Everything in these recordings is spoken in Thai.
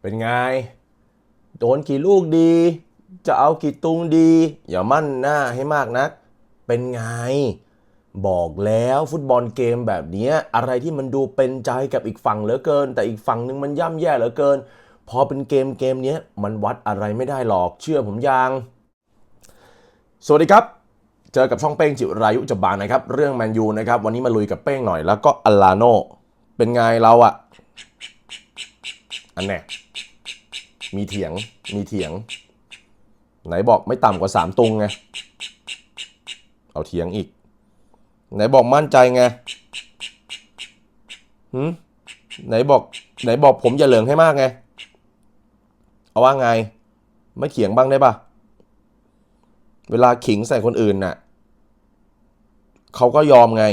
เป็นไง โดนกี่ลูกดี จะเอากี่ตุงดี อย่ามั่นหน้าให้มากนัก เป็นไง บอกแล้วฟุตบอลเกมแบบนี้อะไรที่มันดูเป็นใจกับอีกฝั่งเหลือเกิน แต่อีกฝั่งหนึ่งมันย่ำแย่เหลือเกิน พอเป็นเกมเกมนี้มันวัดอะไรไม่ได้หรอกเชื่อผมยังสวัสดีครับเจอกับช่องเป้งจิรายุจบานนะครับ เรื่องแมนยูนะครับ วันนี้มาลุยกับเป้งหน่อย แล้วก็อัลลาโนเป็นไงเราอะ อันแน่มีเถียง มีเถียง ไหนบอกไม่ต่ำกว่าสามตุงไง เอาเถียงอีก ไหนบอกมั่นใจไงหืมไหนบอก ไหนบอกผมอย่าเหลืองให้มากไง เอาว่าไง ไม่เถียงบ้างได้ปะเวลาขิงใส่คนอื่นน่ะเขาก็ยอมไง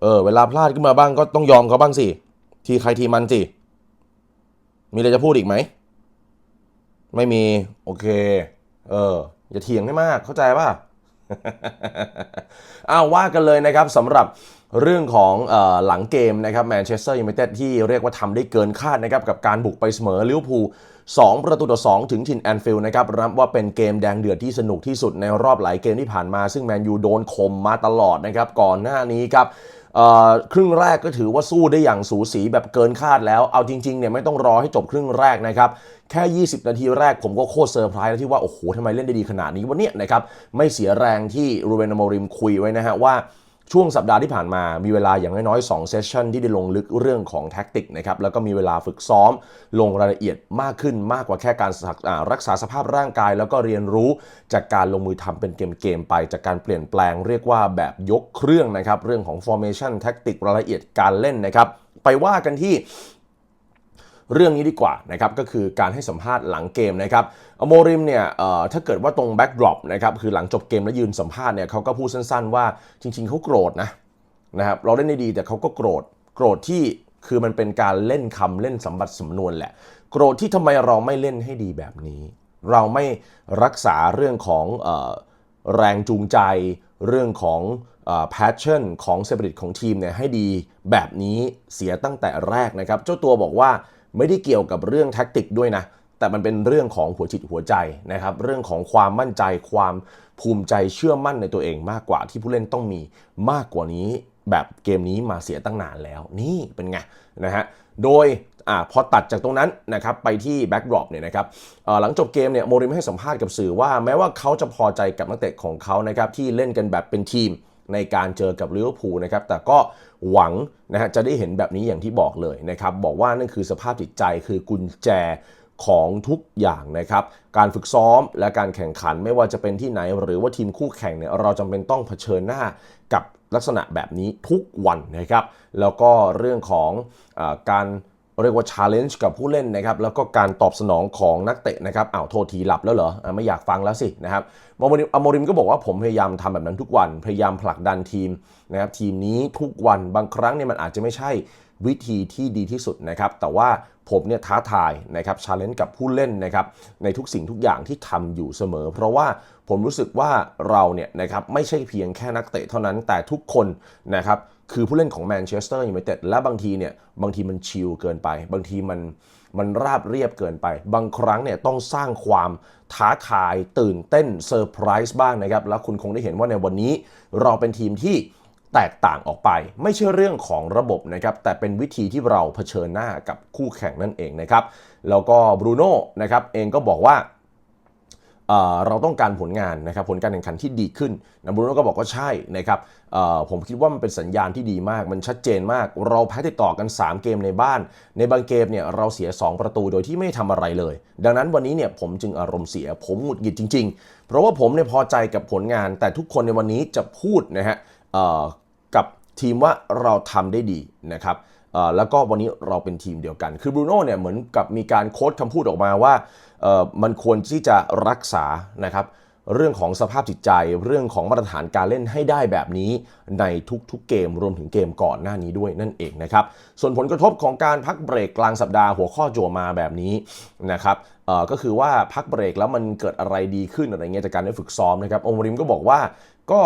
เออ เวลาพลาดขึ้นมาบ้างก็ต้องยอมเขาบ้างสิ ทีใครทีมันสิ มีอะไรจะพูดอีกไหม ไม่มี โอเค เออ อย่าเถียงให้มาก เข้าใจป่ะอ้าวว่ากันเลยนะครับสำหรับเรื่องของอหลังเกมนะครับแมนเชสเตอร์ยูไนเต็ดที่เรียกว่าทำได้เกินคาดนะครับกับการบุกไปเสมอลิเวอร์พูล2ประตูต่อ 2 ถึงทินแอนฟิลด์นะครับรับว่าเป็นเกมแดงเดือดที่สนุกที่สุดในรอบหลายเกมที่ผ่านมา ซึ่งแมนยูโดนข่มมาตลอดนะครับก่อนหน้านี้ครับ ครึ่งแรกก็ถือว่าสู้ได้อย่างสูสีแบบเกินคาดแล้ว เอาจริงๆเนี่ยไม่ต้องรอให้จบครึ่งแรกนะครับ แค่ 20 นาทีแรกผมก็โคตรเซอร์ไพรส์แล้วที่ว่า โอ้โหทำไมเล่นได้ดีขนาดนี้วันนี้นะครับ ไม่เสียแรงที่รูเบนอโมริมคุยไว้นะฮะว่า ช่วงสัปดาห์ที่ผ่านมามีเวลาอย่างน้อยๆ2เซสชันที่ได้ลงลึกเรื่องของแท็กติกนะครับแล้วก็มีเวลาฝึกซ้อมลงรายละเอียดมากขึ้นมากกว่าแค่การรักษาสภาพร่างกาย แล้วก็เรียนรู้จากการลงมือทำเป็นเกมๆไป จากการเปลี่ยนแปลงเรียกว่าแบบยกเครื่องนะครับเรื่องของ formation แท็กติกรายละเอียดการเล่นนะครับไปว่ากันที่ เรื่องนี้ดีกว่านะครับก็คือการให้สัมภาษณ์หลังเกมนะครับอโมริมเนี่ยถ้าเกิดว่าตรงแบ็กดรอปนะครับคือหลังจบเกมแล้วยืนสัมภาษณ์เนี่ยเขาก็พูดสั้นๆว่าจริง ๆเขาโกรธนะนะครับเราเล่นได้ดีแต่เขาก็โกรธโกรธที่คือมันเป็นการเล่นคำเล่นสัมบัติสำนวนแหละ โกรธที่ทำไมเราไม่เล่นให้ดีแบบนี้ เราไม่รักษาเรื่องของออแรงจูงใจ เรื่องของเอ่อ passion ของ spirit ของทีมเนี่ยให้ดีแบบนี้เสียตั้งแต่แรกนะครับ เจ้าตัวบอกว่า ไม่ได้เกี่ยวกับเรื่องแท็กติกด้วยนะ แต่มันเป็นเรื่องของหัวจิตหัวใจนะครับ เรื่องของความมั่นใจความภูมิใจเชื่อมั่นในตัวเองมากกว่าที่ผู้เล่นต้องมีมากกว่านี้แบบเกมนี้มาเสียตั้งนานแล้ว นี่เป็นไงนะฮะโดยอพอตัดจากตรงนั้นนะครับไปที่แบ็กดรอปเนี่ยนะครับหลังจบเกมเนี่ยโมริมให้สัมภาษณ์กับสื่อว่า แม้ว่าเขาจะพอใจกับนักเตะของเขานะครับที่เล่นกันแบบเป็นทีม ในการเจอกับลิเวอร์พูลนะครับแต่ก็หวังนะฮะจะได้เห็นแบบนี้อย่างที่บอกเลยนะครับบอกว่านั่นคือสภาพจิตใจคือกุญแจของทุกอย่างนะครับ การฝึกซ้อมและการแข่งขันไม่ว่าจะเป็นที่ไหน หรือว่าทีมคู่แข่งเนี่ยเราจำเป็นต้องเผชิญหน้ากับลักษณะแบบนี้ทุกวันนะครับ แล้วก็เรื่องของอการ เรียกว่า challenge กับผู้เล่นนะครับแล้วก็การตอบสนองของนักเตะนะครับอ้าวโทษทีหลับแล้วเหรออไม่อยากฟังแล้วสินะครับโมริมอมริมก็บอกว่าผมพยายามทำแบบนั้นทุกวัน พยายามผลักดันทีมนะครับทีมนี้ทุกวันบางครั้งเนี่ยมันอาจจะไม่ใช่วิธีที่ดีที่สุดนะครับ แต่ว่าผมเนี่ยท้าทายนะครับชาเลนจ์กับผู้เล่นนะครับในทุกสิ่งทุกอย่างที่ทำอยู่เสมอ เพราะว่า ผมรู้สึกว่าเราเนี่ยนะครับไม่ใช่เพียงแค่นักเตะเท่านั้นแต่ทุกคนนะครับคือผู้เล่นของแมนเชสเตอร์ยูไนเต็ดและบางทีเนี่ยบางทีมันชิลเกินไป บางทีมันมันราบเรียบเกินไป บางครั้งเนี่ยต้องสร้างความท้าทายตื่นเต้นเซอร์ไพรส์บ้างนะครับ แล้วคุณคงได้เห็นว่าในวันนี้เราเป็นทีมที่แตกต่างออกไป ไม่ใช่เรื่องของระบบนะครับ แต่เป็นวิธีที่เราเผชิญหน้ากับคู่แข่งนั่นเองนะครับ แล้วก็บรูโน่นะครับเองก็บอกว่า เราต้องการผลงานนะครับผลการแข่งขันที่ดีขึ้นนะบรูโน่ก็บอกว่าใช่นะครับผมคิดว่ามันเป็นสัญญาณที่ดีมาก มันชัดเจนมาก เราแพ้ติดต่อกัน 3 เกมในบ้าน ในบางเกมเนี่ยเราเสีย 2 ประตูโดยที่ไม่ทำอะไรเลย ดังนั้นวันนี้เนี่ยผมจึงอารมณ์เสีย ผมหงุดหงิดจริง ๆ เพราะว่าผมเนี่ยพอใจกับผลงาน แต่ทุกคนในวันนี้จะพูดนะฮะกับทีมว่าเราทำได้ดีนะครับแล้วก็วันนี้เราเป็นทีมเดียวกัน คือบรูโน่เนี่ยเหมือนกับมีการโค้ดคำพูดออกมาว่า มันควรที่จะรักษานะครับเรื่องของสภาพจิตใจเรื่องของมาตรฐานการเล่นให้ได้แบบนี้ในทุกๆเกมรวมถึงเกมก่อนหน้านี้ด้วยนั่นเองนะครับ ส่วนผลกระทบของการพักเบรกกลางสัปดาห์หัวข้อจั่วมาแบบนี้นะครับก็คือว่าพักเบรกแล้วมันเกิดอะไรดีขึ้นอะไรเงี้ยจากการได้ฝึกซ้อมนะครับองริมก็บอกว่าก็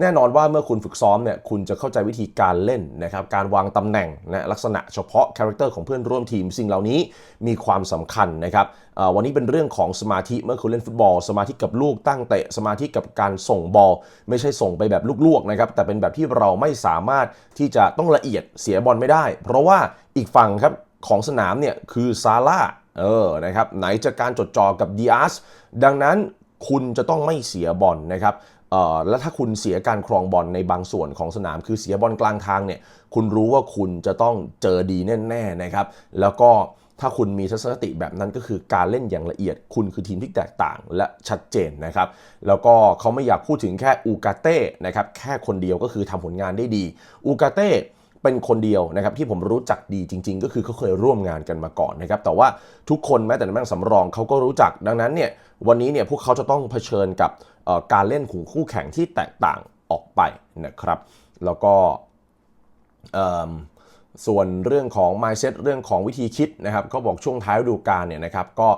แน่นอนว่าเมื่อคุณฝึกซ้อมเนี่ยคุณจะเข้าใจวิธีการเล่นนะครับการวางตำแหน่งนะลักษณะเฉพาะคาแรคเตอร์ของเพื่อนร่วมทีม สิ่งเหล่านี้มีความสำคัญนะครับวันนี้เป็นเรื่องของสมาธิเมื่อคุณเล่นฟุตบอล สมาธิกับลูกตั้งเตะสมาธิกับการส่งบอล ไม่ใช่ส่งไปแบบลวกๆนะครับแต่เป็นแบบที่เราไม่สามารถที่จะต้องละเอียดเสียบอลไม่ได้ เพราะว่าอีกฝั่งครับของสนามเนี่ยคือซาร่าเออนะครับไหนจะการจดจ่อกับดีอาสดังนั้นคุณจะต้องไม่เสียบอลนะครับ เอ่อแล้วถ้าคุณเสียการครองบอลในบางส่วนของสนาม คือเสียบอลกลางทางเนี่ยคุณรู้ว่าคุณจะต้องเจอดีแน่ๆนะครับ แล้วก็ถ้าคุณมีทัศนคติแบบนั้นก็คือการเล่นอย่างละเอียด คุณคือทีมที่แตกต่างและชัดเจนนะครับ แล้วก็เขาไม่อยากพูดถึงแค่อูกาเต้นะครับแค่คนเดียวก็คือทำผลงานได้ดีอูกาเต้เป็นคนเดียวนะครับที่ผมรู้จักดีจริง ๆ ก็คือเขาเคยร่วมงานกันมาก่อนนะครับแต่ว่าทุกคนแม้แต่นแม่งสำรองเขาก็รู้จักดังนั้นเนี่ย วันนี้เนี่ยพวกเขาจะต้องเผชิญกับการเล่นของคู่แข่งที่แตกต่างออกไปนะครับ แล้วก็ส่วนเรื่องของ mindset เรื่องของวิธีคิดนะครับเขาบอกช่วงท้ายฤดูกาลเนี่ยนะครับก็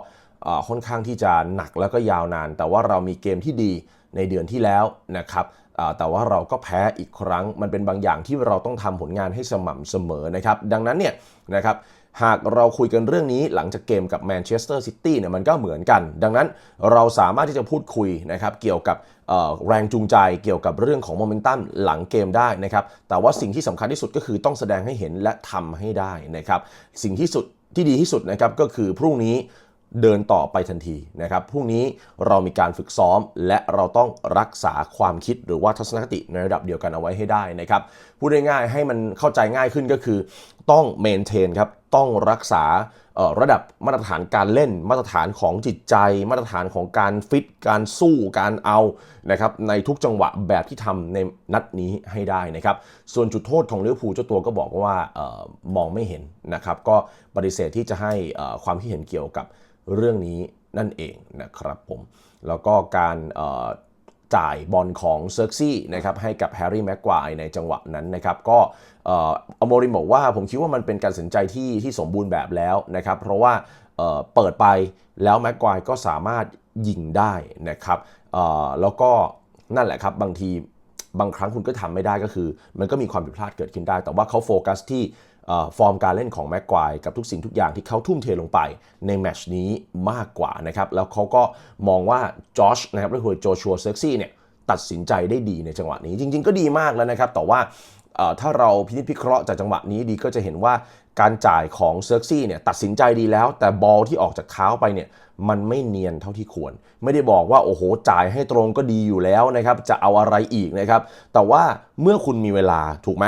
ค่อนข้างที่จะหนักแล้วก็ยาวนาน แต่ว่าเรามีเกมที่ดีในเดือนที่แล้วนะครับแต่ว่าเราก็แพ้อีกครั้งมันเป็นบางอย่างที่เราต้องทำผลงานให้สม่ำเสมอนะครับ ดังนั้นเนี่ยนะครับ หากเราคุยกันเรื่องนี้หลังจากเกมกับแมนเชสเตอร์ซิตี้เนี่ยมันก็เหมือนกัน ดังนั้นเราสามารถที่จะพูดคุยนะครับเกี่ยวกับแรงจูงใจเกี่ยวกับเรื่องของโมเมนตัมหลังเกมได้นะครับแต่ว่าสิ่งที่สำคัญที่สุดก็คือต้องแสดงให้เห็นและทำให้ได้นะครับสิ่งที่สุดที่ดีที่สุดนะครับก็คือพรุ่งนี้เดินต่อไปทันทีนะครับ พรุ่งนี้เรามีการฝึกซ้อม และเราต้องรักษาความคิดหรือว่าทัศนคติในระดับเดียวกันเอาไว้ให้ได้นะครับ พูดง่ายๆให้มันเข้าใจง่ายขึ้นก็คือ ต้องเมนเทนครับ ต้องรักษาระดับมาตรฐานการเล่น มาตรฐานของจิตใจ มาตรฐานของการฟิต การสู้การเอานะครับในทุกจังหวะแบบที่ทำในนัดนี้ให้ได้นะครับส่วนจุดโทษของลิเวอร์พูลเจ้าตัวก็บอกว่าออมองไม่เห็นนะครับก็ปฏิเสธที่จะให้ความคิดเห็นเกี่ยวกับเรื่องนี้นั่นเองนะครับผมแล้วก็การ จ่ายบอลของเซิร์ซี่นะครับให้กับแฮร์รี่แม็กควายในจังหวะนั้นนะครับก็อโมริมบอกว่าผมคิดว่ามันเป็นการตัดสินใจที่ที่สมบูรณ์แบบแล้วนะครับเพราะว่าเปิดไปแล้วแม็กควายก็สามารถยิงได้นะครับแล้วก็นั่นแหละครับบางทีบางครั้งคุณก็ทำไม่ได้ก็คือ มันก็มีความผิดพลาดเกิดขึ้นได้ แต่ว่าเขาโฟกัสที่ ฟอร์มการเล่นของแม็กควายกับทุกสิ่งทุกอย่างที่เขาทุ่มเทลงไปในแมชนี้มากกว่านะครับ แล้วเขาก็มองว่าจอชนะครับก็คือโจชัวเซ็กซี่เนี่ยตัดสินใจได้ดีในจังหวะนี้ จริง ๆ ก็ดีมากแล้วนะครับ แต่ว่าถ้าเราพินิจพิเคราะห์จากจังหวะนี้ดีก็จะเห็นว่าการจ่ายของเซิร์กซี่เนี่ยตัดสินใจดีแล้ว แต่บอลที่ออกจากเท้าไปเนี่ยมันไม่เนียนเท่าที่ควร ไม่ได้บอกว่าโอ้โหจ่ายให้ตรงก็ดีอยู่แล้วนะครับ จะเอาอะไรอีกนะครับ แต่ว่าเมื่อคุณมีเวลาถูกไหม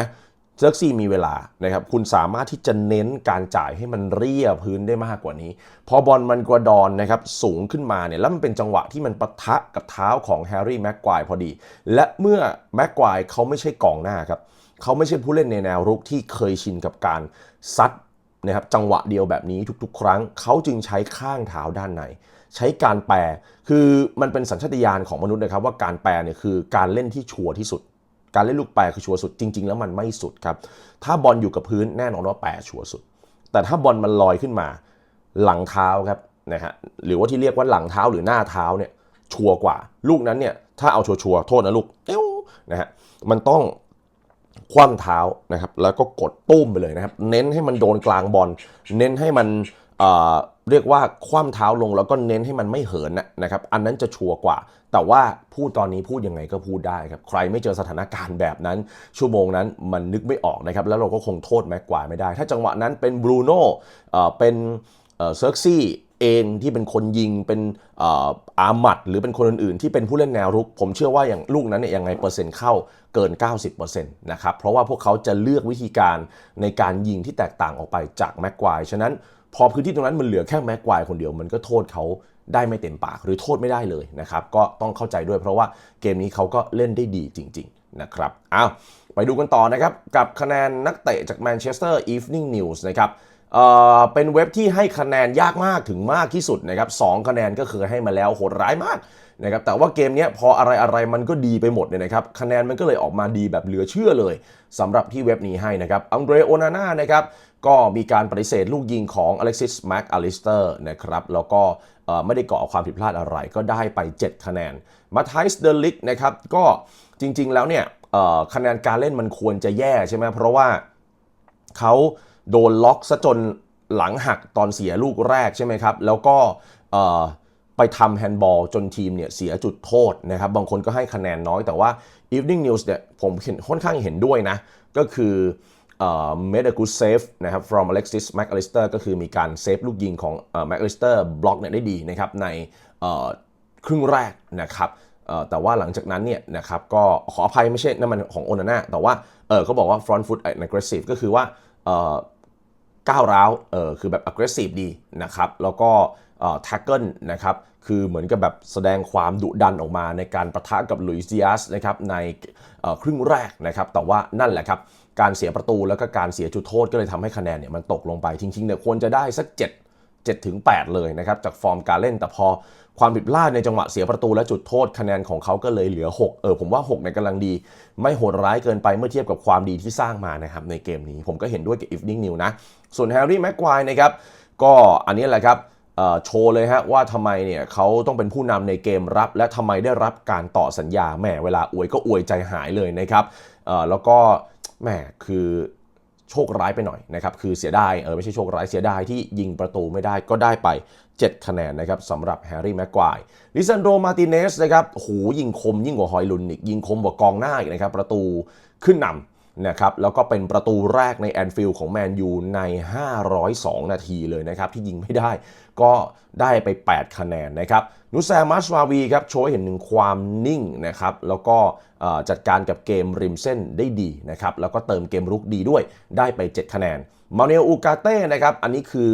เซิร์ซีมีเวลานะครับคุณสามารถที่จะเน้นการจ่ายให้มันเรียบพื้นได้มากกว่านี้ พอบอลมันกระดอนนะครับสูงขึ้นมาเนี่ยแล้วมันเป็นจังหวะที่มันปะทะกับเท้าของแฮร์รี่แม็กควายพอดี และเมื่อแม็กควายเขาไม่ใช่กองหน้าครับเขาไม่ใช่ผู้เล่นในแนวรุกที่เคยชินกับการซัดนะครับจังหวะเดียวแบบนี้ทุกๆ ครั้งเขาจึงใช้ข้างเท้าด้านในใช้การแปรคือมันเป็นสัญชาตญาณของมนุษย์นะครับว่าการแปรเนี่ยคือการเล่นที่ชัวร์ที่สุด การเล่นลูกแปรคือชัวร์สุดจริง ๆ แล้วมันไม่สุดครับ ถ้าบอลอยู่กับพื้นแน่นอนว่าแปรชัวร์สุด แต่ถ้าบอลมันลอยขึ้นมาหลังเท้าครับนะฮะหรือว่าที่เรียกว่าหลังเท้าหรือหน้าเท้าเนี่ยชัวร์กว่า ลูกนั้นเนี่ยถ้าเอาชัวร์โทษนะลูกเอ้วนะฮะมันต้องคว่ำเท้านะครับแล้วก็กดตุ้มไปเลยนะครับ เน้นให้มันโดนกลางบอลเน้นให้มัน เรียกว่าคว่ำเท้าลงแล้วก็เน้นให้มันไม่เหินนะนะครับ อันนั้นจะชัวร์กว่า แต่ว่าพูดตอนนี้พูดยังไงก็พูดได้ครับ ใครไม่เจอสถานการณ์แบบนั้น ชั่วโมงนั้นมันนึกไม่ออกนะครับ แล้วเราก็คงโทษแม็กควายไม่ได้ ถ้าจังหวะนั้นเป็นบรูโน่เป็นเอ่อเซิร์กซี่เองที่เป็นคนยิงเป็นอ่ออามัด หรือเป็นคนอื่นๆ ที่เป็นผู้เล่นแนวรุก ผมเชื่อว่าอย่างลูกนั้นเนี่ยยังไงเปอร์เซ็นต์เข้าเกิน 90%นะครับเพราะว่าพวกเขาจะเลือกวิธีการในการยิงที่แตกต่างออกไปจากแม็กควายฉะนั้น พอพื้นที่ตรงนั้นมันเหลือแค่แม็กควายคนเดียวมันก็โทษเขาได้ไม่เต็มปากหรือโทษไม่ได้เลยนะครับก็ต้องเข้าใจด้วยเพราะว่าเกมนี้เขาก็เล่นได้ดีจริง ๆ นะครับอ้าวไปดูกันต่อนะครับ กับคะแนนนักเตะจากแมนเชสเตอร์อีฟนิ่งนิวส์นะครับเอ่อเป็นเว็บที่ให้คะแนนยากมากถึงมากที่สุดนะครับสองคะแนนก็คือให้มาแล้วโหดร้ายมากนะครับแต่ว่าเกมนี้พออะไรอะไรมันก็ดีไปหมดเนี่ยนะครับคะแนนมันก็เลยออกมาดีแบบเหลือเชื่อเลยสำหรับที่เว็บนี้ให้นะครับอังเดรโอนาน่านะครับ ก็มีการปฏิเสธลูกยิงของอเล็กซิสแม็กอลิสเตอร์นะครับ แล้วก็ไม่ได้ก่อความผิดพลาดอะไร ก็ได้ไป 7 คะแนน มาไทส์เดลิกนะครับ ก็จริง ๆ แล้วเนี่ยคะแนนการเล่นมันควรจะแย่ใช่ไหม เพราะว่าเขาโดนล็อกซะจนหลังหักตอนเสียลูกแรกใช่ไหมครับ แล้วก็ไปทำแฮนด์บอลจนทีมเนี่ยเสียจุดโทษนะครับ บางคนก็ให้คะแนนน้อยแต่ว่า Evening News เนี่ยผมเห็นค่อนข้างเห็นด้วยนะ ก็คือ เอ่อ made a good save นะครับ from Alexis McAllister ก็คือมีการเซฟลูกยิงของเอ่อ McAllister บล็อกเนี่ยได้ดีนะครับในครึ่งแรกนะครับแต่ว่าหลังจากนั้นเนี่ยนะครับก็ขออภัยไม่ใช่นั่นมันของโอนาน่าแต่ว่าเออเขาบอกว่า front foot aggressive ก็คือว่าก้าวร้าวเออคือแบบ aggressive ดีนะครับแล้วก็ tackle นะครับคือเหมือนกับแบบแสดงความดุดันออกมาในการประทะกับลุยส์ดิอาสนะครับในครึ่งแรกนะครับแต่ว่านั่นแหละครับ การเสียประตูแล้วก็การเสียจุดโทษก็เลยทำให้คะแนนเนี่ยมันตกลงไปจริงๆเนี่ยควรจะได้สัก 7 7ถึง8เลยนะครับจากฟอร์มการเล่นแต่พอความผิดพลาดในจังหวะเสียประตูและจุดโทษคะแนนของเขาก็เลยเหลือ 6 เออผมว่า6ในกำลังดี ไม่โหดร้ายเกินไปเมื่อเทียบกับความดีที่สร้างมานะครับในเกมนี้ผมก็เห็นด้วยกับ Evening New นะ ส่วนแฮร์รี่แม็กควายนะครับก็อันนี้แหละครับโชว์เลยฮะว่าทำไมเนี่ยเขาต้องเป็นผู้นำในเกมรับ และทำไมได้รับการต่อสัญญาแหมเวลาอวยก็อวยใจหายเลยนะครับแล้วก็ แหมคือโชคร้ายไปหน่อยนะครับ คือเสียดายเออไม่ใช่โชคร้ายเสียดายที่ยิงประตูไม่ได้ก็ได้ไป 7 คะแนนนะครับสำหรับแฮร์รี่แม็กควายลิซันโดมาติเนสนะครับโหยิงคมยิ่งกว่าฮอยลุนอีกยิงคมกว่ากองหน้าอีกนะครับ ประตูขึ้นนำ นะครับแล้วก็เป็นประตูแรกในแอนฟิลด์ของแมนยูใน 502 นาทีเลยนะครับ ที่ยิงไม่ได้ก็ได้ไป 8 คะแนนนะครับนุแซมัสวาวีครับโชว์ให้เห็นถึงความนิ่งนะครับแล้วก็จัดการกับเกมริมเส้นได้ดีนะครับแล้วก็เติมเกมรุกดีด้วยได้ไป 7 คะแนนมาเนลอูกาเต้นะครับอันนี้คือ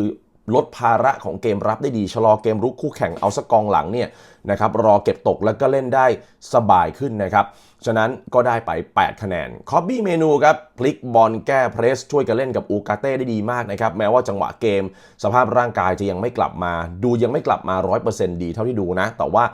ลดภาระของเกมรับได้ดีชะลอเกมรุกคู่แข่งเอาสักกองหลังเนี่ยนะครับรอเก็บตกแล้วก็เล่นได้สบายขึ้นนะครับ ฉะนั้นก็ได้ไป 8 คะแนน คอบบี้เมนูครับพลิกบอลแก้เพรส ช่วยกันเล่นกับอูกาเต้ได้ดีมากนะครับ แม้ว่าจังหวะเกม สภาพร่างกายจะยังไม่กลับมา ดูยังไม่กลับมา 100%ดีเท่าที่ดูนะ แต่ว่า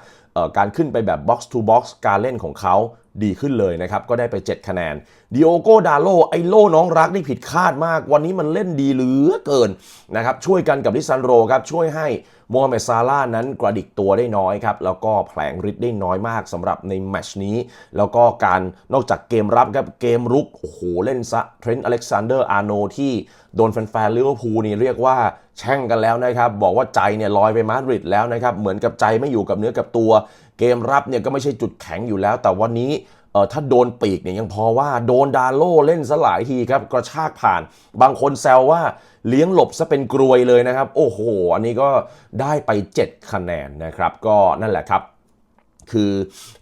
การขึ้นไปแบบ box to box การเล่นของเขา ดีขึ้นเลยนะครับ ก็ได้ไป 7 คะแนนดิโอโกดาโลไอโลน้องรักนี่ผิดคาดมาก วันนี้มันเล่นดีเหลือเกินนะครับ ช่วยกันกับลิซันโรครับ ช่วยให้โมฮัมเหม็ดซาลานั้นกระดิกตัวได้น้อยครับ แล้วก็แผลงฤทธิ์ได้น้อยมากสำหรับในแมชนี้ แล้วก็การนอกจากเกมรับครับ เกมรุก โอ้โห เล่นซะเทรนต์อเล็กซานเดอร์อาร์โนที่โดนแฟนๆลิเวอร์พูลนี่เรียกว่าแช่งกันแล้วนะครับ บอกว่าใจเนี่ยลอยไปมาดริดแล้วนะครับเหมือนกับใจไม่อยู่กับเนื้อกับตัว เกมรับเนี่ยก็ไม่ใช่จุดแข็งอยู่แล้ว แต่วันนี้เออถ้าโดนปีกเนี่ยยังพอว่าโดนดาโลเล่นซะหลายทีครับกระชากผ่าน บางคนแซวว่าเลี้ยงหลบซะเป็นกรวยเลยนะครับ โอ้โห อันนี้ก็ได้ไป 7 คะแนนนะครับ ก็นั่นแหละครับ คือ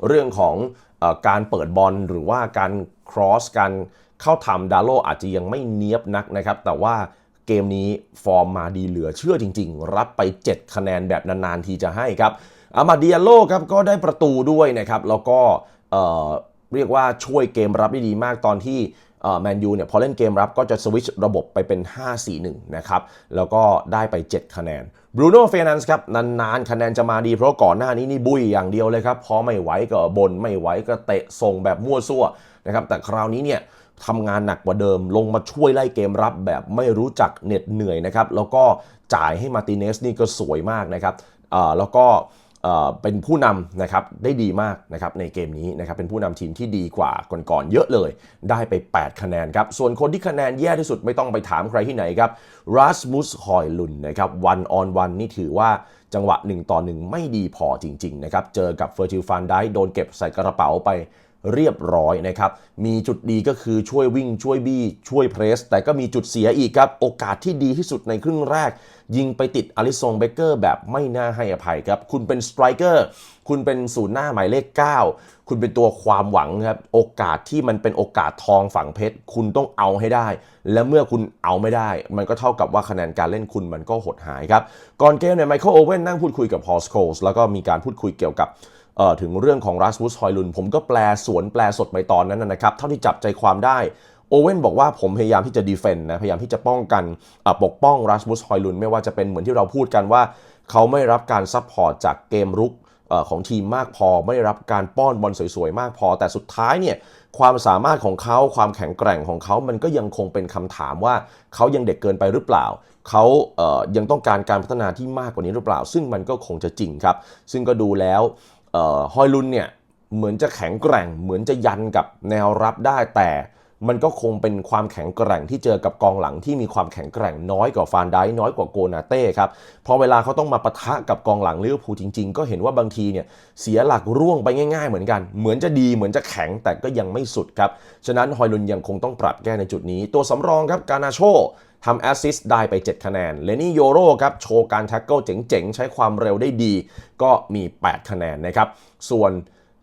เรื่องของอการเปิดบอลหรือว่าการ cross การเข้าทำดาโลอาจจะยังไม่เนียบนักนะครับ แต่ว่าเกมนี้ฟอร์มมาดีเหลือเชื่อจริง ๆ รับไป 7 คะแนนแบบนานๆทีจะให้ครับ อามาเดียโลครับก็ได้ประตูด้วยนะครับ แล้วก็เอ่อเรียกว่าช่วยเกมรับได้ดีมากตอนที่แมนยูเนี่ยพอเล่นเกมรับก็จะสวิตช์ระบบไปเป็น 5-4-1 นะครับ แล้วก็ได้ไป 7 คะแนนบรูโน่เฟรนันส์ครับ นานๆ คะแนนจะมาดีเพราะก่อนหน้านี้นี่บุยอย่างเดียวเลยครับ พอไม่ไหวก็บนไม่ไหวก็เตะส่งแบบมั่วซั่วนะครับ แต่คราวนี้เนี่ยทำงานหนักกว่าเดิม ลงมาช่วยไล่เกมรับแบบไม่รู้จักเหน็ดเหนื่อยนะครับ แล้วก็จ่ายให้มาติเนสนี่ก็สวยมากนะครับแล้วก็ เป็นผู้นำนะครับได้ดีมากนะครับในเกมนี้นะครับเป็นผู้นำทีมที่ดีกว่าก่อนๆเยอะเลย ได้ไป 8 คะแนนครับส่วนคนที่คะแนนแย่ที่สุดไม่ต้องไปถามใครที่ไหนครับรัสมุสฮอยลุนนะครับวันออนวันนี่ถือว่าจังหวะ 1 ต่อ 1 ไม่ดีพอจริงๆนะครับเจอกับเฟอร์จิลฟานได้โดนเก็บใส่กระเป๋าไป เรียบร้อยนะครับ มีจุดดีก็คือช่วยวิ่งช่วยบี้ช่วยเพรส แต่ก็มีจุดเสียอีกครับ โอกาสที่ดีที่สุดในครึ่งแรก ยิงไปติดอลิซงเบเกอร์แบบไม่น่าให้อภัยครับ คุณเป็นสไตรเกอร์คุณเป็นศูนย์หน้าหมายเลข 9 คุณเป็นตัวความหวังครับ โอกาสที่มันเป็นโอกาสทองฝังเพชร คุณต้องเอาให้ได้ และเมื่อคุณเอาไม่ได้ มันก็เท่ากับว่าคะแนนการเล่นคุณมันก็หดหายครับ ก่อนเกมเนี่ยไมเคิลโอเว่นนั่งพูดคุยกับพอสโคลแล้วก็มีการพูดคุยเกี่ยวกับ ถึงเรื่องของรัสมุสฮอยลุน ผมก็แปลสวนแปลสดไปตอนนั้นนะครับ เท่าที่จับใจความได้โอเว่นบอกว่าผมพยายามที่จะดีเฟนต์นะพยายามที่จะป้องกันปกป้องรัสมุสฮอยลุน ไม่ว่าจะเป็นเหมือนที่เราพูดกันว่า เขาไม่รับการซัพพอร์ตจากเกมรุกอของทีมมากพอ ไม่ได้รับการป้อนบอลสวยๆ มากพอ แต่สุดท้ายเนี่ยความสามารถของเขาความแข็งแกร่งของเขามันก็ยังคงเป็นคำถามว่าเขายังเด็กเกินไปหรือเปล่าเขาเอ่อยังต้องการการพัฒนาที่มากกว่านี้หรือเปล่า ซึ่งมันก็คงจะจริงครับ ซึ่งก็ดูแล้ว ฮอยลุนเนี่ยเหมือนจะแข็งแกร่ง เหมือนจะยันกับแนวรับได้แต่ มันก็คงเป็นความแข็งแกร่งที่เจอกับกองหลังที่มีความแข็งแกร่งน้อยกว่าฟานไดน้อยกว่าโกนาเต้ครับพอเวลาเขาต้องมาปะทะกับกองหลังลิเวอร์พูลจริง ๆ ก็เห็นว่าบางทีเนี่ยเสียหลักร่วงไปง่ายๆเหมือนกัน เหมือนจะดีเหมือนจะแข็งแต่ก็ยังไม่สุดครับ ฉะนั้นฮอยลุนยังคงต้องปรับแก้ในจุดนี้ ตัวสำรองครับ กานาโชทำแอสซิสต์ได้ไป 7 คะแนน เลนี่โยโรครับ โชว์การแท็กเกิลเจ๋งๆ ใช้ความเร็วได้ดี ก็มี 8 คะแนนนะครับ ส่วน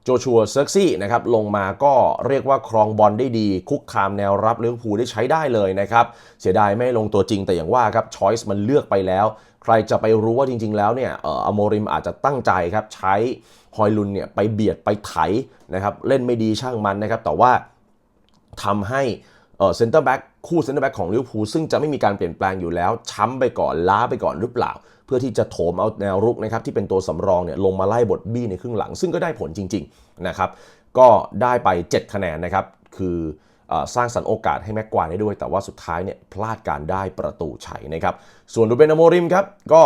โจชัวเซิร์กซี่นะครับลงมาก็เรียกว่าครองบอลได้ดี คุกคามแนวรับลิเวอร์พูลได้ใช้ได้เลยนะครับ เสียดายไม่ลงตัวจริงแต่อย่างว่าครับชอยส์มันเลือกไปแล้ว ใครจะไปรู้ว่าจริง ๆ แล้วเนี่ยเอ่ออโมริมอาจจะตั้งใจครับใช้ฮอยลุนเนี่ยไปเบียดไปไถนะครับเล่นไม่ดีช่างมันนะครับแต่ว่าทำให้เซนเตอร์แบ็กคู่เซนเตอร์แบ็กของลิเวอร์พูลซึ่งจะไม่มีการเปลี่ยนแปลงอยู่แล้ว ช้ำไปก่อนล้าไปก่อนหรือเปล่า เพื่อที่จะโถมเอาแนวรุกนะครับที่เป็นตัวสำรองเนี่ยลงมาไล่บทบี้ในครึ่งหลัง ซึ่งก็ได้ผลจริงๆนะครับก็ได้ไป 7 คะแนนนะครับคืออสร้างสรรค์โอกาสให้แม็กควายได้ด้วย แต่ว่าสุดท้ายเนี่ยพลาดการได้ประตูชัยนะครับส่วนรูเบนอโมริมครับก็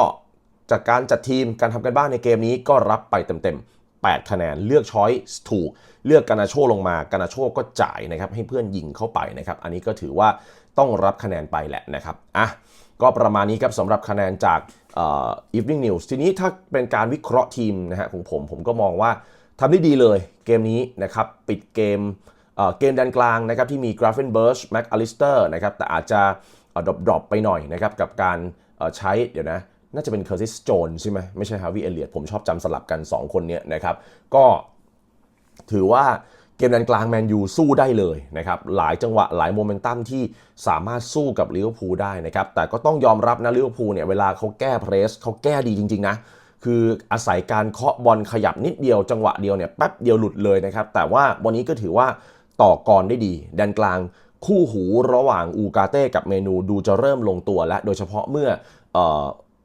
จากการจัดทีมการทำกันบ้านในเกมนี้ก็รับไปเต็มๆ8 คะแนนเลือกช้อยส์ถูก เลือกกานาโชลงมากานาโชก็จ่ายนะครับให้เพื่อนยิงเข้าไปนะครับอันนี้ก็ถือว่าต้องรับคะแนนไปแหละนะครับอะก็ประมาณนี้ครับสำหรับคะแนนจาก เอ่อ Evening News ทีนี้ถ้าเป็นการวิเคราะห์ทีมนะฮะของผม ผมก็มองว่าทำได้ดีเลยเกมนี้นะครับ ปิดเกมเกมแดนกลางนะครับที่มีกราฟเฟนเบิร์ชแม็กอลิสเตอร์นะครับแต่อาจจะดรอปดรอปไปหน่อยนะครับกับการใช้เดี๋ยวนะน่าจะเป็นเคอร์ติสโจนใช่ไหมไม่ใช่ฮาวิเอเลียผมชอบจำสลับกัน 2 คนเนี้ยนะครับ ก็ถือว่า เกมแดนกลางแมนยูสู้ได้เลยนะครับหลายจังหวะหลายโมเมนตัมที่สามารถสู้กับลิเวอร์พูลได้นะครับแต่ก็ต้องยอมรับนะลิเวอร์พูลเนี่ยเวลาเขาแก้เพรสเขาแก้ดีจริง ๆ นะ คืออาศัยการเคาะบอลขยับนิดเดียวจังหวะเดียวเนี่ยแป๊บเดียวหลุดเลยนะครับแต่ว่าวันนี้ก็ถือว่าต่อกรได้ดีแดนกลางคู่หูระหว่างอูกาเต้กับเมนูดูจะเริ่มลงตัวและโดยเฉพาะเมื่อ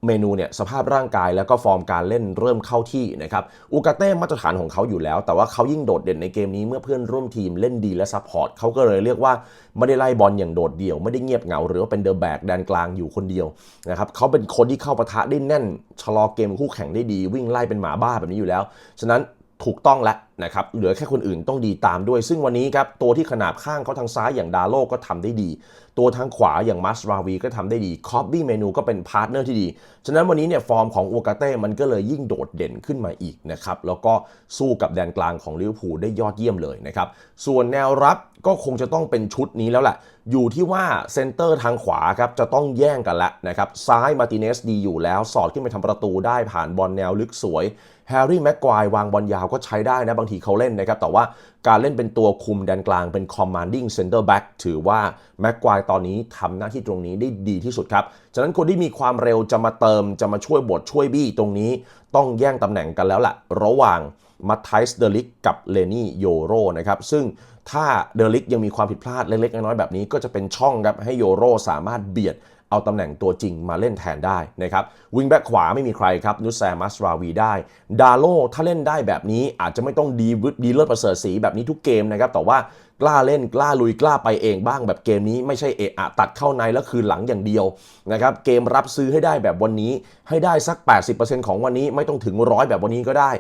เมนูเนี่ยสภาพร่างกายแล้วก็ฟอร์มการเล่นเริ่มเข้าที่นะครับอูกาเต้มาตรฐานของเขาอยู่แล้ว แต่ว่าเขายิ่งโดดเด่นในเกมนี้เมื่อเพื่อนร่วมทีมเล่นดีและซัพพอร์ตเขาก็เลยเรียกว่าไม่ได้ไล่บอลอย่างโดดเดี่ยว ไม่ได้เงียบเหงา หรือว่าเป็นเดอะแบกแดนกลางอยู่คนเดียวนะครับเขาเป็นคนที่เข้าปะทะได้แน่นชะลอเกมคู่แข่งได้ดี วิ่งไล่เป็นหมาบ้าแบบนี้อยู่แล้ว ฉะนั้นถูกต้องแล้ว นะครับเหลือแค่คนอื่นต้องดีตามด้วย ซึ่งวันนี้ครับตัวที่ขนาบข้างเขาทางซ้ายอย่างดาโลก็ทำได้ดี ตัวทางขวาอย่างมัสราวีก็ทำได้ดีคอบบี้เมนูก็เป็นพาร์ทเนอร์ที่ดี ฉะนั้นวันนี้เนี่ยฟอร์มของอูกาเต้มันก็เลยยิ่งโดดเด่นขึ้นมาอีกนะครับแล้วก็สู้กับแดนกลางของลิเวอร์พูลได้ยอดเยี่ยมเลยนะครับส่วนแนวรับก็คงจะต้องเป็นชุดนี้แล้วแหละอยู่ที่ว่าเซนเตอร์ทางขวาครับจะต้องแย่งกันละนะครับซ้ายมาติเนสดีอยู่แล้ว สอดขึ้นไปทำประตูได้ผ่านบอลแนวลึกสวยแฮร์รี่แม็กควายวางบอลยาวก็ใช้ได้นะบางทีเขาเล่นนะครับแต่ว่าการเล่นเป็นตัวคุมแดนกลางเป็น commanding center back ถือว่าแม็กควายตอนนี้ทำหน้าที่ตรงนี้ได้ดีที่สุดครับฉะนั้นคนที่มีความเร็วจะมาเติมจะมาช่วยบทช่วยบี้ตรงนี้ ต้องแย่งตำแหน่งกันแล้วแหละระหว่างมัตไทส์เดลิกกับเลนี่โยโรนะครับซึ่งถ้าเดลิกยังมีความผิดพลาดเล็กๆน้อยๆแบบนี้ก็จะเป็นช่องครับให้โยโรสามารถเบียด เอาตำแหน่งตัวจริงมาเล่นแทนได้นะครับวิงแบ็กขวาไม่มีใครครับนุสแซมัสราวีได้ ดาโลถ้าเล่นได้แบบนี้อาจจะไม่ต้องดีวดีเลิศประเสริฐสีแบบนี้ทุกเกมนะครับแต่ว่ากล้าเล่นกล้าลุยกล้าไปเองบ้างแบบเกมนี้ไม่ใช่เอะอะตัดเข้าในแล้วคืนหลังอย่างเดียวนะครับเกมรับซื้อให้ได้แบบวันนี้ให้ได้สัก 80%ของวันนี้ไม่ต้องถึงร้อยแบบวันนี้ก็ได้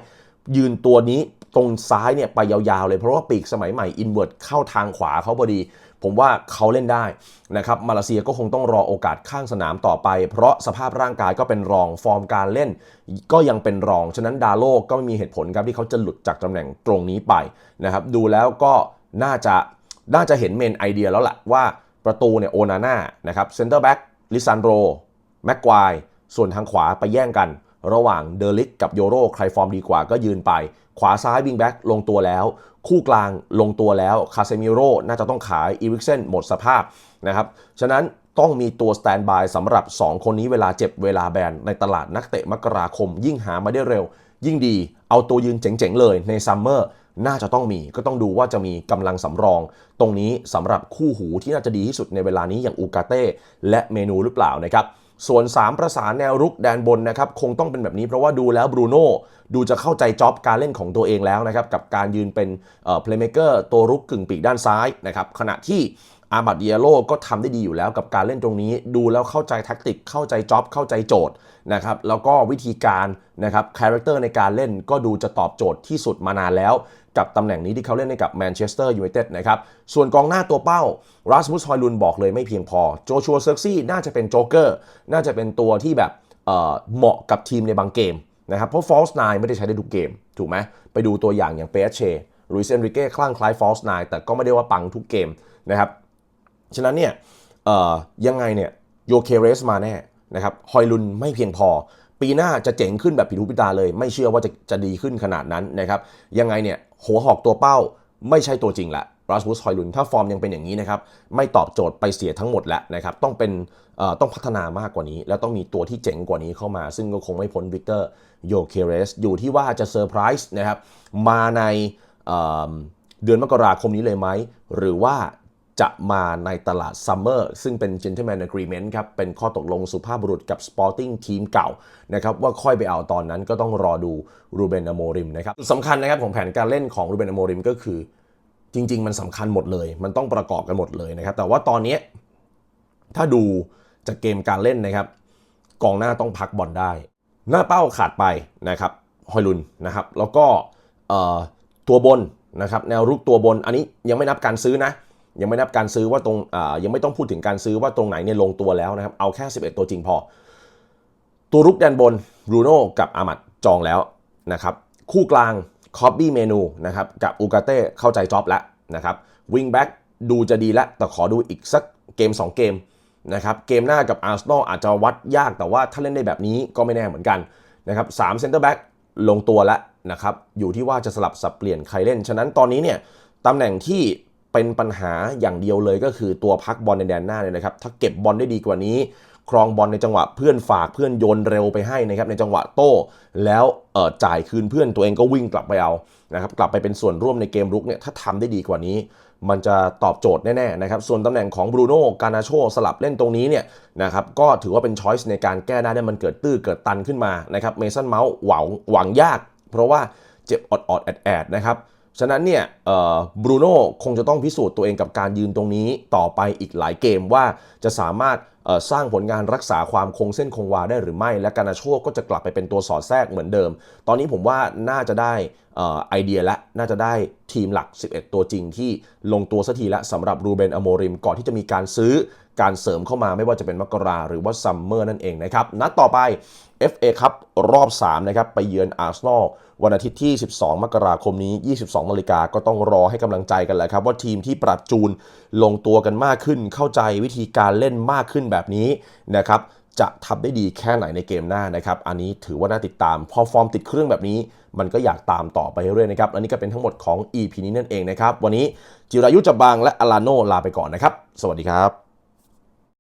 ยืนตัวนี้ ตรงซ้ายเนี่ยไปยาวๆเลยเพราะว่าปีกสมัยใหม่อินเว r ร์เข้าทางขวาเขาพอดี ผมว่าเขาเล่นได้นะครับมาเลเซียก็คงต้องรอโอกาสข้างสนามต่อไป เพราะสภาพร่างกายก็เป็นรองฟอร์มการเล่น ก็ยังเป็นรอง ฉะนั้นดาโลก็ไม่มีเหตุผลครับที่เขาจะหลุดจากตำแหน่งตรงนี้ไปนะครับดูแล้วก็น่าจะน่าจะเห็นเมนไอเดียแล้วแหละว่าประตูเนี่ยโอนาน่านะครับเซนเตอร์แบ็กลิซันโรแม็กควายส่วนทางขวาไปแย่งกัน ระหว่างเดลิกกับโยโรใครฟอร์มดีกว่าก็ยืนไป ขวาซ้ายวิงแบ็กลงตัวแล้ว คู่กลางลงตัวแล้วคาเซมิโร่น่าจะต้องขายอีริกเซนหมดสภาพนะครับฉะนั้นต้องมีตัวสแตนบายสำหรับ 2 คนนี้เวลาเจ็บเวลาแบนในตลาดนักเตะมกราคม ยิ่งหามาได้เร็ว ยิ่งดีเอาตัวยืนเจ๋งๆเลยในซัมเมอร์น่าจะต้องมีก็ต้องดูว่าจะมีกำลังสำรอง ตรงนี้สำหรับคู่หูที่น่าจะดีที่สุดในเวลานี้อย่างอูกาเต้และเมนูหรือเปล่านะครับ ส่วน 3 ประสานแนวรุกแดนบนนะครับคงต้องเป็นแบบนี้เพราะว่าดูแล้วบรูโน่ดูจะเข้าใจจ็อบการเล่นของตัวเองแล้วนะครับกับการยืนเป็นเพลย์เมเกอร์ตัวรุกกึ่งปีกด้านซ้ายนะครับขณะที่อาบัดเดียโลก็ทำได้ดีอยู่แล้วกับการเล่นตรงนี้ ดูแล้วเข้าใจแท็กติก เข้าใจจ็อบเข้าใจโจทย์นะครับแล้วก็วิธีการนะครับคาแรคเตอร์ในการเล่นก็ดูจะตอบโจทย์ที่สุดมานานแล้ว กับตำแหน่งนี้ที่เขาเล่นให้กับแมนเชสเตอร์ยูไนเต็ดนะครับ ส่วนกองหน้าตัวเป้ารัสมุสฮอยลุนบอกเลยไม่เพียงพอโจชัวเซอร์ซี่น่าจะเป็นโจ๊กเกอร์น่าจะเป็นตัวที่แบบเออเหมาะกับทีมในบางเกมนะครับเพราะฟอลส์ไนไม่ได้ใช้ได้ทุกเกม ถูกไหมไปดูตัวอย่างอย่างเปเชลุยส์เอนริเก้คลั่งคล้ายฟอลส์ไนแต่ก็ไม่ได้ว่าปังทุกเกมนะครับฉะนั้นเนี่ยเออยังไงเนี่ยโยเคเรสมาแน่นะครับฮอยลุนไม่เพียงพอ ปีหน้าจะเจ๋งขึ้นแบบผิดหูผิดตาเลย ไม่เชื่อว่าจะจะดีขึ้นขนาดนั้นนะครับ ยังไงเนี่ยหัวหอกตัวเป้าไม่ใช่ตัวจริงละรัสมุสฮอยลุนถ้าฟอร์มยังเป็นอย่างนี้นะครับ ไม่ตอบโจทย์ไปเสียทั้งหมดแล้วนะครับ ต้องเป็นต้องพัฒนามากกว่านี้ แล้วต้องมีตัวที่เจ๋งกว่านี้เข้ามา ซึ่งก็คงไม่พ้นวิกเตอร์โยเคเรสอยู่ที่ว่าจะเซอร์ไพรส์นะครับ มาในเเดือนมกราคมนี้เลยไหม หรือว่า จะมาในตลาดซัมเมอร์ซึ่งเป็น Gentleman Agreement ครับ เป็นข้อตกลงสุภาพบุรุษกับ Sporting ทีมเก่านะครับว่าค่อยไปเอาตอนนั้นก็ต้องรอดูรูเบนอโมริมนะครับสำคัญนะครับของแผนการเล่นของรูเบนอโมริมก็คือ จริง ๆ มันสำคัญหมดเลย มันต้องประกอบกันหมดเลยนะครับ แต่ว่าตอนนี้ถ้าดูจากเกมการเล่นนะครับ กองหน้าต้องพักบอลได้ หน้าเป้าขาดไปนะครับฮอยลุนนะครับ แล้วก็ตัวบนนะครับแนวรุกตัวบนอันนี้ยังไม่นับการซื้อนะ ยังไม่นับการซื้อว่าตรงยังไม่ต้องพูดถึงการซื้อว่าตรงไหนเนี่ยลงตัวแล้วนะครับ เอาแค่ 11 ตัวจริงพอ ตัวรุกแดนบนบรูโน่กับอามัดจองแล้วนะครับคู่กลางคอบบี้เมนูนะครับกับอูกาเต้เข้าใจจ็อบแล้วนะครับวิงแบ็กดูจะดีแล้วแต่ขอดูอีกสักเกม 2 เกมนะครับเกมหน้ากับอาร์เซนอลอาจจะวัดยากแต่ว่าถ้าเล่นได้แบบนี้ก็ไม่แน่เหมือนกันนะครับสามเซนเตอร์แบ็กลงตัวแล้วนะครับอยู่ที่ว่าจะสลับสับเปลี่ยนใครเล่น ฉะนั้นตอนนี้เนี่ยตำแหน่งที่ เป็นปัญหาอย่างเดียวเลยก็คือตัวพักบอลในแดนหน้าเนี่ยนะครับ ถ้าเก็บบอลได้ดีกว่านี้ ครองบอลในจังหวะเพื่อนฝากเพื่อนโยนเร็วไปให้นะครับในจังหวะโต้ แล้วจ่ายคืนเพื่อนตัวเองก็วิ่งกลับไปเอานะครับกลับไปเป็นส่วนร่วมในเกมรุกเนี่ยถ้าทำได้ดีกว่านี้ มันจะตอบโจทย์แน่ๆนะครับส่วนตำแหน่งของบรูโน่กานาโชสลับเล่นตรงนี้เนี่ยนะครับก็ถือว่าเป็นช้อยส์ในการแก้ได้ได้มันเกิดตื้อเกิดตันขึ้นมานะครับเมสันเมาส์หวังหวังยาก เพราะว่าเจ็บอดอดๆแอดนะครับ ฉะนั้นเนี่ยบรูโน่คงจะต้องพิสูจน์ตัวเองกับการยืนตรงนี้ต่อไปอีกหลายเกมว่าจะสามารถสร้างผลงานรักษาความคงเส้นคงวาได้หรือไม่ และการาโชก็จะกลับไปเป็นตัวสอดแทรกเหมือนเดิม ตอนนี้ผมว่าน่าจะได้ไอเดียและน่าจะได้ทีมหลัก 11 ตัวจริงที่ลงตัวสักทีละสำหรับรูเบนอโมริม ก่อนที่จะมีการซื้อการเสริมเข้ามาไม่ว่าจะเป็นมกราหรือว่าซัมเมอร์นั่นเองนะครับนัดต่อไป FA ครับรอบ 3 นะครับ ไปเยือนอาร์เซนอลวันอาทิตย์ที่ 12 มกราคมนี้ 22นาฬิกาก็ต้องรอให้กำลังใจกันแหละครับ ว่าทีมที่ปรับจูนลงตัวกันมากขึ้น เข้าใจวิธีการเล่นมากขึ้นแบบนี้นะครับจะทำได้ดีแค่ไหนในเกมหน้านะครับ อันนี้ถือว่าน่าติดตาม พอฟอร์มติดเครื่องแบบนี้ มันก็อยากตามต่อไปเรื่อยๆนะครับ อันนี้ก็เป็นทั้งหมดของ EP นี้นั่นเองนะครับ วันนี้จิรายุจับบางและอลาโนลาไปก่อนนะครับ สวัสดีครับ